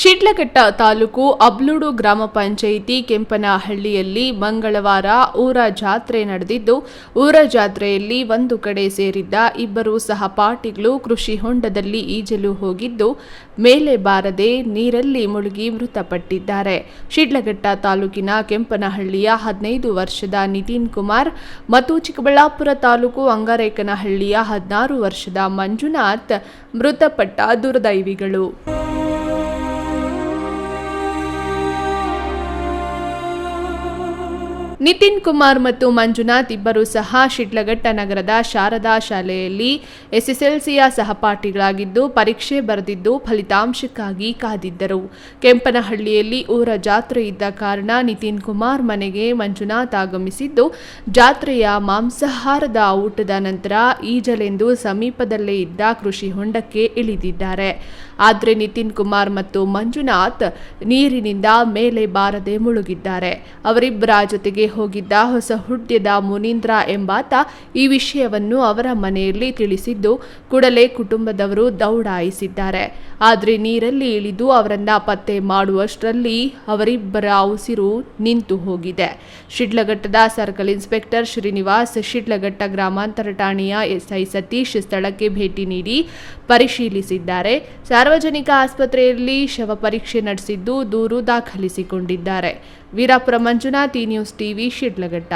ಶಿಡ್ಲಘಟ್ಟ ತಾಲೂಕು ಅಬ್ಲೂಡು ಗ್ರಾಮ ಪಂಚಾಯಿತಿ ಕೆಂಪನಹಳ್ಳಿಯಲ್ಲಿ ಮಂಗಳವಾರ ಊರ ಜಾತ್ರೆ ನಡೆದಿದ್ದು, ಊರ ಜಾತ್ರೆಯಲ್ಲಿ ಒಂದು ಕಡೆ ಸೇರಿದ್ದ ಇಬ್ಬರು ಸಹಪಾಠಿಗಳು ಕೃಷಿ ಹೊಂಡದಲ್ಲಿ ಈಜಲು ಹೋಗಿದ್ದು, ಮೇಲೆ ಬಾರದೆ ನೀರಲ್ಲಿ ಮುಳುಗಿ ಮೃತಪಟ್ಟಿದ್ದಾರೆ. ಶಿಡ್ಲಘಟ್ಟ ತಾಲೂಕಿನ ಕೆಂಪನಹಳ್ಳಿಯ ಹದಿನೈದು ವರ್ಷದ ನಿತಿನ್ ಕುಮಾರ್ ಮತ್ತು ಚಿಕ್ಕಬಳ್ಳಾಪುರ ತಾಲೂಕು ಅಂಗಾರೇಕನಹಳ್ಳಿಯ ಹದಿನಾರು ವರ್ಷದ ಮಂಜುನಾಥ್ ಮೃತಪಟ್ಟ ದುರ್ದೈವಿಗಳು. ನಿತಿನ್ ಕುಮಾರ್ ಮತ್ತು ಮಂಜುನಾಥ್ ಇಬ್ಬರು ಸಹ ಶಿಡ್ಲಘಟ್ಟ ನಗರದ ಶಾರದಾ ಶಾಲೆಯಲ್ಲಿ ಎಸ್ಎಸ್ಎಲ್ಸಿಯ ಸಹಪಾಠಿಗಳಾಗಿದ್ದು ಪರೀಕ್ಷೆ ಬರೆದಿದ್ದು ಫಲಿತಾಂಶಕ್ಕಾಗಿ ಕಾದಿದ್ದರು. ಕೆಂಪನಹಳ್ಳಿಯಲ್ಲಿ ಊರ ಜಾತ್ರೆ ಇದ್ದ ಕಾರಣ ನಿತಿನ್ ಕುಮಾರ್ ಮನೆಗೆ ಮಂಜುನಾಥ್ ಆಗಮಿಸಿದ್ದು, ಜಾತ್ರೆಯ ಮಾಂಸಾಹಾರದ ಊಟದ ನಂತರ ಈಜಲೆಂದು ಸಮೀಪದಲ್ಲೇ ಇದ್ದ ಕೃಷಿ ಹೊಂಡಕ್ಕೆ ಇಳಿದಿದ್ದಾರೆ. ಆದರೆ ನಿತಿನ್ ಕುಮಾರ್ ಮತ್ತು ಮಂಜುನಾಥ್ ನೀರಿನಿಂದ ಮೇಲೆ ಬಾರದೆ ಮುಳುಗಿದ್ದಾರೆ. ಅವರಿಬ್ಬರ ಜೊತೆಗೆ ಹೋಗಿದ್ದ ಹೊಸ ಹುಡ್ಯದ ಮುನೀಂದ್ರ ಎಂಬಾತ ಈ ವಿಷಯವನ್ನು ಅವರ ಮನೆಯಲ್ಲಿ ತಿಳಿಸಿದ್ದು ಕೂಡಲೇ ಕುಟುಂಬದವರು ದೌಡಾಯಿಸಿದ್ದಾರೆ. ಆದರೆ ನೀರಲ್ಲಿ ಇಳಿದು ಅವರನ್ನ ಪತ್ತೆ ಮಾಡುವಷ್ಟರಲ್ಲಿ ಅವರಿಬ್ಬರ ಉಸಿರು ನಿಂತು ಹೋಗಿದೆ. ಶಿಡ್ಲಘಟ್ಟದ ಸರ್ಕಲ್ ಇನ್ಸ್ಪೆಕ್ಟರ್ ಶ್ರೀನಿವಾಸ್, ಶಿಡ್ಲಘಟ್ಟ ಗ್ರಾಮಾಂತರ ಠಾಣೆಯ ಎಸ್ಐ ಸತೀಶ್ ಸ್ಥಳಕ್ಕೆ ಭೇಟಿ ನೀಡಿ ಪರಿಶೀಲಿಸಿದ್ದಾರೆ. ಸಾರ್ವಜನಿಕ ಆಸ್ಪತ್ರೆಯಲ್ಲಿ ಶವ ಪರೀಕ್ಷೆ ನಡೆಸಿದ್ದು ದೂರು ದಾಖಲಿಸಿಕೊಂಡಿದ್ದಾರೆ. Veerapura Manjunath news TV Shidlaghatta